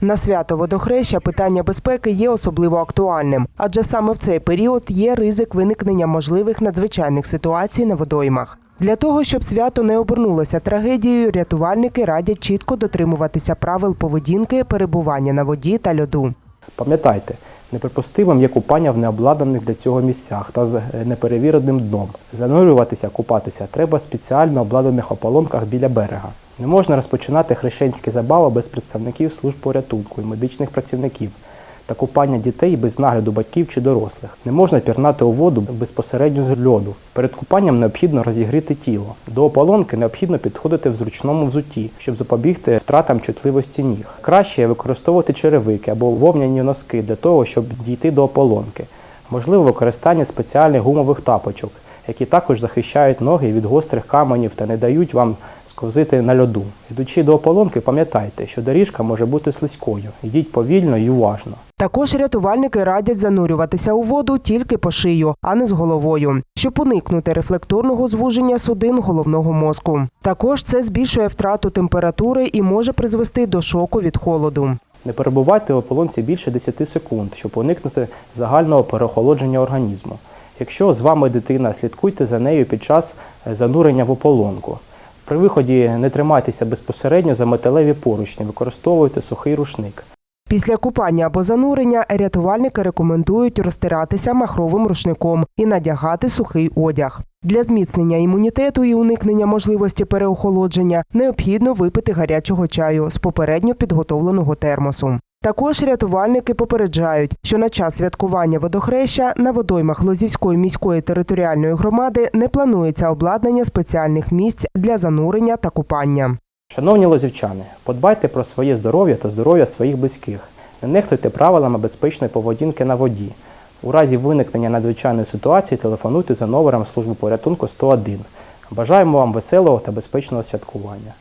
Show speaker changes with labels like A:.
A: На свято водохреща питання безпеки є особливо актуальним, адже саме в цей період є ризик виникнення можливих надзвичайних ситуацій на водоймах. Для того, щоб свято не обернулося трагедією, рятувальники радять чітко дотримуватися правил поведінки, перебування на воді та льоду.
B: Пам'ятайте, неприпустимим є купання в необладнаних для цього місцях та з е, неперевіреним дном. Занурюватися, купатися треба в спеціально обладнаних ополонках біля берега. Не можна розпочинати хрещенські забави без представників служб порятунку і медичних працівників та купання дітей без нагляду батьків чи дорослих. Не можна пірнати у воду безпосередньо з льоду. Перед купанням необхідно розігріти тіло. До ополонки необхідно підходити в зручному взутті, щоб запобігти втратам чутливості ніг. Краще використовувати черевики або вовняні носки для того, щоб дійти до ополонки. Можливо використання спеціальних гумових тапочок, які також захищають ноги від гострих каменів та не дають вам сковзити на льоду. Йдучи до ополонки, пам'ятайте, що доріжка може бути слизькою. Йдіть повільно і уважно.
A: Також рятувальники радять занурюватися у воду тільки по шию, а не з головою, щоб уникнути рефлекторного звуження судин головного мозку. Також це збільшує втрату температури і може призвести до шоку від холоду.
B: Не перебувайте в ополонці більше 10 секунд, щоб уникнути загального переохолодження організму. Якщо з вами дитина, слідкуйте за нею під час е, занурення в ополонку. При виході не тримайтеся безпосередньо за металеві поручні, використовуйте сухий рушник.
A: Після купання або занурення рятувальники рекомендують розтиратися махровим рушником і надягати сухий одяг. Для зміцнення імунітету і уникнення можливості переохолодження необхідно випити гарячого чаю з попередньо підготовленого термосу. Також рятувальники попереджають, що на час святкування водохреща на водоймах Лозівської міської територіальної громади не планується обладнання спеціальних місць для занурення та купання.
B: Шановні лозівчани, подбайте про своє здоров'я та здоров'я своїх близьких. Не нехтуйте правилами безпечної поведінки на воді. У разі виникнення надзвичайної ситуації телефонуйте за номером служби порятунку 101. Бажаємо вам веселого та безпечного святкування.